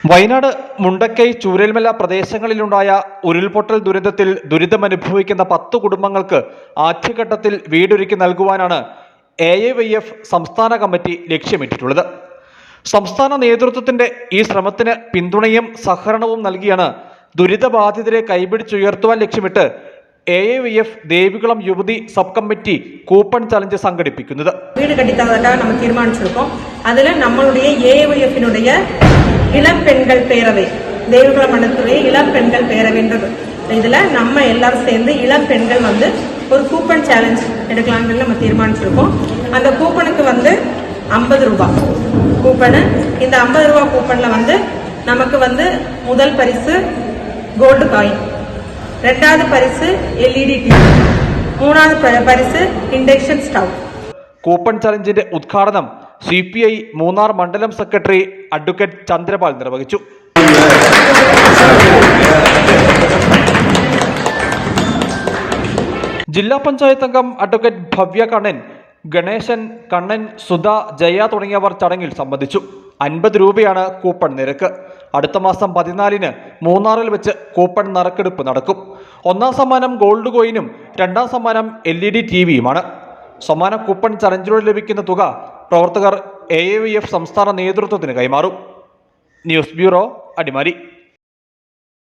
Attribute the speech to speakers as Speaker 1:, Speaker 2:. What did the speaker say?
Speaker 1: വയനാട് മുണ്ടക്കൈ ചൂരൽമല പ്രദേശങ്ങളിലുണ്ടായ ഉരുൾപൊട്ടൽ ദുരന്തത്തിൽ ദുരിതമനുഭവിക്കുന്ന പത്ത് കുടുംബങ്ങൾക്ക് ആദ്യഘട്ടത്തിൽ വീടൊരുക്കി നൽകുവാനാണ് എ എ വൈ എഫ് സംസ്ഥാന കമ്മിറ്റി ലക്ഷ്യമിട്ടിട്ടുള്ളത് സംസ്ഥാന നേതൃത്വത്തിന്റെ ഈ ശ്രമത്തിന് പിന്തുണയും സഹകരണവും നൽകിയാണ് ദുരിതബാധിതരെ കൈപിടിച്ചുയർത്തുവാൻ ലക്ഷ്യമിട്ട് A A Y F Devikulam യുവതി സബ് കമ്മിറ്റി കൂപ്പൺ ചലഞ്ച് സംഘടിപ്പിക്കുന്നത്
Speaker 2: வீடு கட்டித்தரதுக்காக நம்ம தீர்மானிச்சிருக்கோம் அதுல நம்மளுடைய ஏஐஎஃபினுடைய இளம் பெண்கள் பேரவை தேவகுளம் மண்டலத்துடைய இளம் பெண்கள் பேரவைன்றது இதுல நம்ம எல்லாரும் சேர்ந்து இளம் பெண்கள் வந்து ஒரு கூப்பன் சேலஞ்ச் எடுக்கலாம்னு நம்ம தீர்மானிச்சிருக்கோம் அந்த கூப்பனுக்கு வந்து ஐம்பது ரூபாய் கூப்பனு இந்த ஐம்பது ரூபாய் கூப்பன்ல வந்து நமக்கு வந்து முதல் பரிசு கோல்டு காயின் ரெண்டாவது பரிசு எல்இடி டிவி மூணாவது ப- பரிசு இண்டக்ஷன் ஸ்டவ்
Speaker 1: കൂപ്പൺ ചലഞ്ചിന്റെ ഉദ്ഘാടനം സി പി ഐ മൂന്നാർ മണ്ഡലം സെക്രട്ടറി അഡ്വക്കേറ്റ് ചന്ദ്രപാൽ നിർവഹിച്ചു. ജില്ലാ പഞ്ചായത്ത് അംഗം അഡ്വക്കേറ്റ് ഭവ്യ കണ്ണൻ ഗണേശൻ കണ്ണൻ സുധ ജയ തുടങ്ങിയവർ ചടങ്ങിൽ സംബന്ധിച്ചു. അൻപത് രൂപയാണ് കൂപ്പൺ നിരക്ക്. അടുത്ത മാസം പതിനാലിന് മൂന്നാറിൽ വെച്ച് കൂപ്പൺ നറുക്കെടുപ്പ് നടക്കും. ഒന്നാം സമ്മാനം ഗോൾഡ് കോയിനും രണ്ടാം സമ്മാനം എൽ ഇ ഡി ടി വിയുമാണ്. സമ്മാന കൂപ്പൺ ചലഞ്ചിലൂടെ ലഭിക്കുന്ന തുക പ്രവർത്തകർ എ എ സംസ്ഥാന നേതൃത്വത്തിന് കൈമാറും. News bureau Adimali.